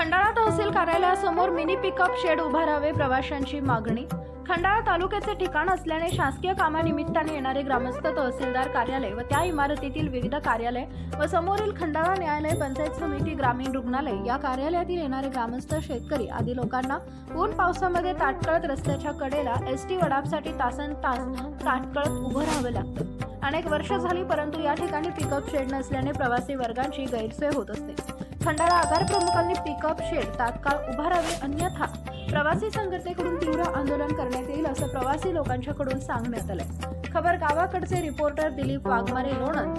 खंडाळा तहसील कार्यालयासमोर mini pickup shade उभारावे प्रवाशांची मागणी. खंडाळा तालुक्याचे ठिकाण असल्याने शासकीय कामानिमित्ताने येणारे ग्रामस्थ तहसीलदार कार्यालय व त्या इमारतीतील विविध कार्यालय व समोरील खंडाळा न्यायालय पंचायत समिती ग्रामीण रुग्णालय या कार्यालयातील येणारे ग्रामस्थ शेतकरी आदी लोकांना ऊन पावसामध्ये ताटकळत रस्त्याच्या कडेला एस टी वडापसाठी तासन तास ताटकळत उभं राहावं लागतं. अनेक वर्ष झाली परंतु या ठिकाणी पिकअप शेड नसल्याने प्रवासी वर्गांची गैरसोय होत असते. खंडाळा आगार प्रमुखांनी पिकअप शेड तात्काळ उभारावे अन्यथा प्रवासी संघटनेकडून तीव्र आंदोलन करण्यात येईल असं प्रवासी लोकांच्याकडून सांगण्यात आलंय. खबर गावाकडचे रिपोर्टर दिलीप वाघमारे लोणंद.